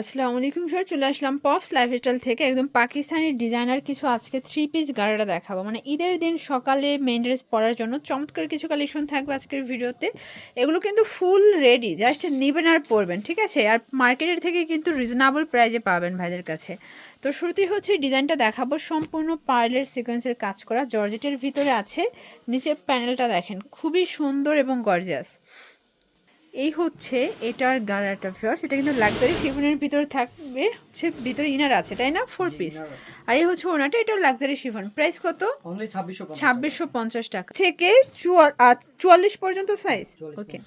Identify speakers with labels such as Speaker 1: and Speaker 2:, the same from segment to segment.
Speaker 1: আসসালামু আলাইকুম স্যার চলে আসলাম পপস লাইফস্টাইল থেকে। একদম পাকিস্তানি ডিজাইনার কিছু আজকে থ্রি পিস গাড়াটা দেখাবো। মানে ঈদের দিন সকালে মেন ড্রেস পরার জন্য চমৎকার কিছু কালেকশন থাকবে আজকের ভিডিওতে। এগুলো কিন্তু ফুল রেডি জাস্ট নেবেন আর পরবেন, ঠিক আছে? আর মার্কেটের থেকে কিন্তু রিজনেবল প্রাইজে পাবেন ভাইদের কাছে। তো শুরুতেই হচ্ছে ডিজাইনটা দেখাবো। সম্পূর্ণ পার্লের সিকোয়েন্সের কাজ করা। জর্জেটের ভিতরে আছে, নিচের প্যানেলটা দেখেন। খুবই সুন্দর এবং গর্জিয়াস এই হচ্ছে এটার গাড়াটা ফিয়ার্স এটা কিন্তু লাক্সারি শিফনের ভিতরে থাকবে হচ্ছে ভিতরে ইনার আছে তাই না? ফোর পিস আর এই হচ্ছে ওনাটা এটাও লাক্সারি শিফন। প্রাইস কত?
Speaker 2: ছাব্বিশশো
Speaker 1: পঞ্চাশ টাকা। থেকে চুয়াল্লিশ পর্যন্ত সাইজ ওকে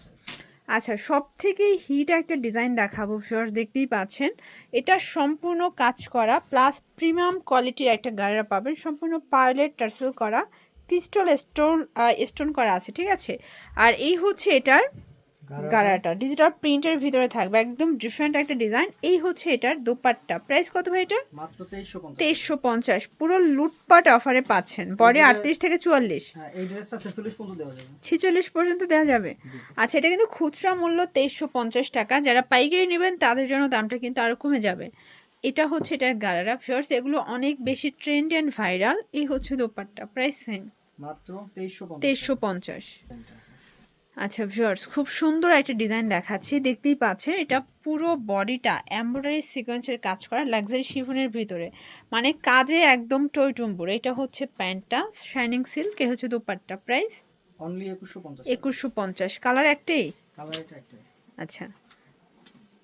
Speaker 1: আচ্ছা সব থেকে হিট একটা ডিজাইন দেখাবো ফিওর্স দেখতেই পাচ্ছেন। এটা সম্পূর্ণ কাজ করা প্লাস প্রিমিয়াম কোয়ালিটির একটা গাড়িরা পাবেন। সম্পূর্ণ পার্লের টার্সেল করা ক্রিস্টাল স্টোন স্টোন করা আছে ঠিক আছে? আর এই হচ্ছে এটার গাড়াটা ডিজিটাল প্রিন্টের ভিতরে থাকবে একদম ডিফারেন্ট একটা ডিজাইন এই হচ্ছে এটার দোপাট্টা। প্রাইস কত ভাই এটা
Speaker 2: মাত্র তেইশশো পঞ্চাশ।
Speaker 1: পুরো লুটপাট অফারে পাচ্ছেন। বডি আটত্রিশ থেকে চুয়াল্লিশ।
Speaker 2: হ্যাঁ এই ড্রেসটা ছেচল্লিশ পর্যন্ত দেওয়া যাবে।
Speaker 1: আচ্ছা এটা কিন্তু খুচরা মূল্য তেইশশো পঞ্চাশ টাকা। যারা পাইকারি নেবেন তাদের জন্য দামটা কিন্তু আরও কমে যাবে। এটা হচ্ছে এটার গালারা ফিয়ার্স এগুলো অনেক বেশি ট্রেন্ড অ্যান্ড ভাইরাল এই হচ্ছে দোপাট্টা। প্রাইস সেম
Speaker 2: মাত্র তেইশশো পঞ্চাশ।
Speaker 1: আচ্ছা ভিউয়ার্স খুব সুন্দর একটা ডিজাইন দেখাচ্ছি। দেখতেই পাচ্ছেন এটা পুরো বডিটা এমব্রয়ডারি সিকোয়েন্সের কাজ করা লাক্সারি শিফনের ভিতরে। মানে কাজে একদম টই টুম্বুর। এটা হচ্ছে প্যান্টটা শাইনিং সিল্ক এ হচ্ছে দুপাট্টা। প্রাইস
Speaker 2: অনলি একুশশো পঞ্চাশ
Speaker 1: একুশশো পঞ্চাশ। কালার একটাই?
Speaker 2: কালার এটা একটাই।
Speaker 1: আচ্ছা।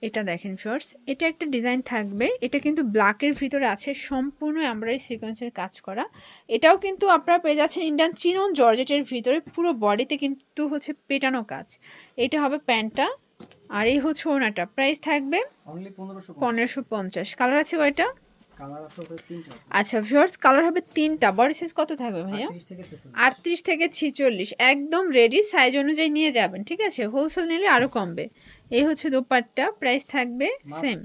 Speaker 1: এটা দেখেন ফিওর্স এটা একটা ডিজাইন থাকবে এটা কিন্তু ব্ল্যাকের ভিতরে আছে সম্পূর্ণ এমব্রয়ডারি সিকোয়েন্সের কাজ করা। এটাও কিন্তু আপনারা পেয়ে যাচ্ছেন ইন্ডিয়ান চিনন জর্জেটের ভিতরে পুরো বডিতে কিন্তু হচ্ছে পেটানো কাজ। এটা হবে প্যান্টটা আর এই হচ্ছে ওনাটা। প্রাইস থাকবে
Speaker 2: অনলি পনেরোশো
Speaker 1: পঞ্চাশ। কালার আছে কয়টা?
Speaker 2: কালার আছে ওপরে তিনটা।
Speaker 1: আচ্ছা ভিওর্স কালার হবে তিনটা। বডি সাইজ কত থাকবে ভাইয়া? আটত্রিশ থেকে ছিচল্লিশ। একদম রেডি সাইজ অনুযায়ী নিয়ে যাবেন ঠিক আছে? হোলসেল নিলে আরও কমবে। এই হচ্ছে দোপাট্টা প্রাইস থাকবে সেম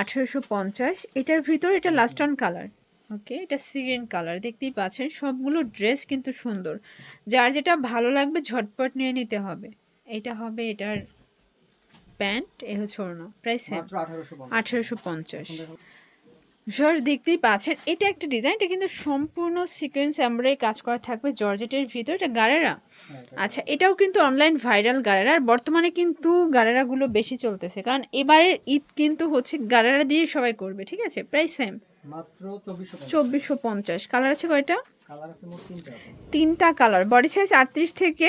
Speaker 2: আঠারোশো পঞ্চাশ।
Speaker 1: এটার ভিতর এটা লাস্ট অন কালার ওকে এটা সিগ্রিন কালার দেখতেই পাচ্ছেন সবগুলো ড্রেস কিন্তু সুন্দর। যার যেটা ভালো লাগবে ঝটপট নিয়ে নিতে হবে। এটা হবে এটার প্যান্ট এ হচ্ছে ওড়না প্রাইস সেম
Speaker 2: আঠারোশো পঞ্চাশ।
Speaker 1: জর্জ দেখতেই পাচ্ছেন এটা একটা ডিজাইন এটা কিন্তু সম্পূর্ণ সিকোয়েন্স এমব্রয়ডারি কাজ করা থাকবে জর্জেটের ভিতর এটা গাড়েরা
Speaker 2: হ্যাঁ,
Speaker 1: আচ্ছা এটাও কিন্তু অনলাইন ভাইরাল গাড়েরা আর বর্তমানে কিন্তু গাড়েরাগুলো বেশি চলতেছে কারণ এবারের ঈদ কিন্তু হচ্ছে গাড়েরা দিয়ে সবাই করবে ঠিক আছে? প্রাইস সেম
Speaker 2: চব্বিশশো পঞ্চাশ।
Speaker 1: কালার আছে কয়টা?
Speaker 2: তিনটা।
Speaker 1: কালার বডি সাইজ আটত্রিশ থেকে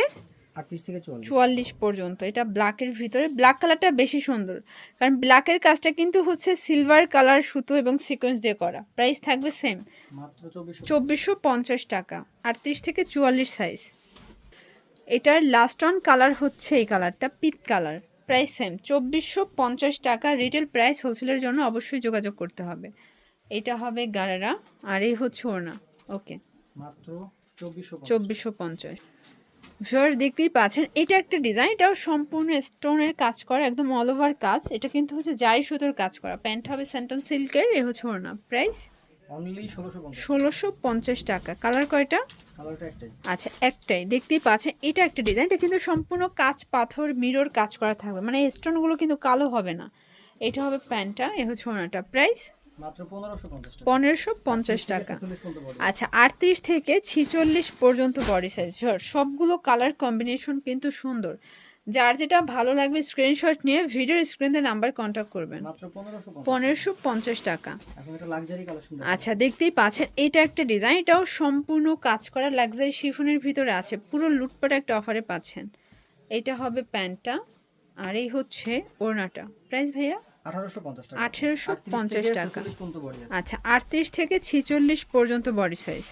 Speaker 2: থেকে চুয়াল্লিশ।
Speaker 1: পর্যন্ত। এটা ব্ল্যাকের ভিতরে। ব্ল্যাক কালারটা বেশি সুন্দর। কারণ ব্ল্যাকের কাজটা কিন্তু হচ্ছে সিলভার কালার সুতো এবং সিকোয়েন্স দিয়ে করা। প্রাইস থাকবে সেম।
Speaker 2: মাত্র চব্বিশশো
Speaker 1: পঞ্চাশ টাকা। আটত্রিশ থেকে চুয়াল্লিশ সাইজ এটার লাস্ট অন কালার হচ্ছে এই কালারটা পিত কালার প্রাইস সেম চব্বিশশো পঞ্চাশ টাকা। রিটেল প্রাইস হোলসেলের জন্য অবশ্যই যোগাযোগ করতে হবে। এটা হবে গারারা। আর এই হচ্ছে ওড়না। ওকে
Speaker 2: মাত্র চব্বিশশো পঞ্চাশ।
Speaker 1: পঞ্চাশ দেখতেই পাচ্ছেন এটা একটা ডিজাইন এটাও সম্পূর্ণ স্টোনের কাজ করা একদম অল ওভার কাজ। এটা কিন্তু হচ্ছে জাই সুতোর কাজ করা। প্যান্ট হবে সেন্টন সিল্কের এ হচ্ছে ওড়না। প্রাইস
Speaker 2: ষোলোশো পঞ্চাশ।
Speaker 1: টাকা। কালার কয়টা? আচ্ছা একটাই। দেখতেই পাচ্ছেন এটা একটা ডিজাইন এটা কিন্তু সম্পূর্ণ কাজ পাথর মিরর কাজ করা থাকবে। মানে স্টোনগুলো কিন্তু কালো হবে না। এটা হবে প্যান্টটা এ হচ্ছে ওনাটা প্রাইস
Speaker 2: পনেরোশো পঞ্চাশ টাকা।
Speaker 1: আচ্ছা আটত্রিশ থেকে ছিচল্লিশ পর্যন্ত বডি সাইজ সবগুলো কালার কম্বিনেশন কিন্তু সুন্দর। যার যেটা ভালো লাগবে স্ক্রিনশট নিয়ে ভিডিওর স্ক্রিনে নাম্বার কন্ট্যাক্ট করবেন।
Speaker 2: পনেরোশো পঞ্চাশ
Speaker 1: টাকা। আচ্ছা দেখতেই পাচ্ছেন এটা একটা ডিজাইন এটাও সম্পূর্ণ কাজ করা লাক্সারি শিফনের ভিতরে আছে। পুরো লুটপাট একটা অফারে পাচ্ছেন। এটা হবে প্যান্টটা আর এই হচ্ছে ওড়নাটা। প্রাইস ভাইয়া?
Speaker 2: আঠারোশো পঞ্চাশ টাকা।
Speaker 1: আঠেরোশো
Speaker 2: 38
Speaker 1: পঞ্চাশ
Speaker 2: থেকে
Speaker 1: টাকা।
Speaker 2: 46 পর্যন্ত বডি
Speaker 1: আচ্ছা আটত্রিশ থেকে ছিচল্লিশ পর্যন্ত বডি সাইজ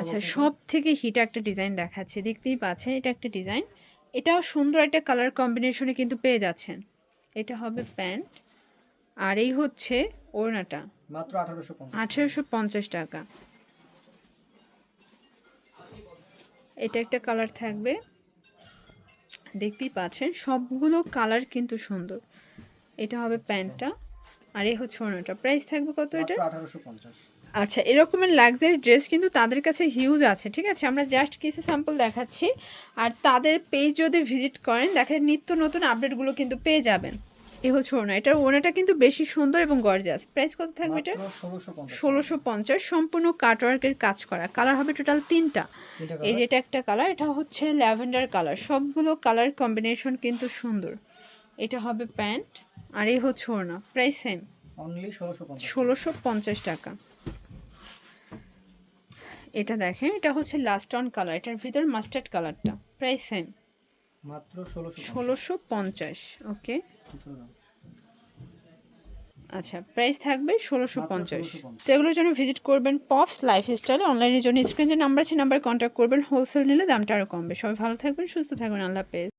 Speaker 1: আচ্ছা সব থেকে হিট একটা ডিজাইন দেখাচ্ছে। দেখতেই পাচ্ছেন এটা একটা ডিজাইন এটাও সুন্দর একটা কালার কম্বিনেশনে কিন্তু পেয়ে যাচ্ছেন। এটা হবে প্যান্ট আর এই হচ্ছে ওড়নাটা।
Speaker 2: মাত্র আঠারোশো পঞ্চাশ
Speaker 1: টাকা। এটা একটা কালার থাকবে। দেখতেই পাচ্ছেন সবগুলো কালার কিন্তু সুন্দর। এটা হবে প্যান্টটা। আর এই হচ্ছে ওড়নাটা। প্রাইস থাকবে কত এটা? আচ্ছা এরকমের লাক্সারি ড্রেস কিন্তু তাদের কাছে হিউজ আছে ঠিক আছে? আমরা জাস্ট কিছু স্যাম্পল দেখাচ্ছি। আর তাদের পেজ যদি ভিজিট করেন দেখেন নিত্য নতুন আপডেটগুলো কিন্তু পেয়ে যাবেন। এই হচ্ছে ওড়না। এটার ওড়নাটা কিন্তু বেশি সুন্দর এবং গর্জাস প্রাইস কত থাকবে এটা?
Speaker 2: ষোলোশো পঞ্চাশ।
Speaker 1: সম্পূর্ণ কাটওয়ার্কের কাজ করা। কালার হবে টোটাল তিনটা। এই যেটা একটা কালার এটা হচ্ছে ল্যাভেন্ডার কালার সবগুলো কালার কম্বিনেশন কিন্তু সুন্দর। এটা হবে প্যান্ট আর এই হচ্ছে ওড়না। প্রাইস সেম
Speaker 2: অনলি ষোলোশো পঞ্চাশ।
Speaker 1: টাকা। এটা দেখেন এটা হচ্ছে লাস্ট অন কালার এটার ভিতর মাস্টার্ড কালারটা প্রাইস সেম
Speaker 2: মাত্র ষোলোশো
Speaker 1: পঞ্চাশ। ওকে আচ্ছা প্রাইস থাকবে ষোলোশো পঞ্চাশ।
Speaker 2: 1650
Speaker 1: তো এগুলোর জন্য ভিজিট করবেন পপস লাইফস্টাইল অনলাইনের জন্য। স্ক্রিন যে নাম্বার আছে নাম্বার কন্ট্যাক্ট করবেন। হোলসেল নিলে দামটা আরও কমবে। সবাই ভালো থাকবেন সুস্থ থাকবেন। আল্লাহ হাফেজ।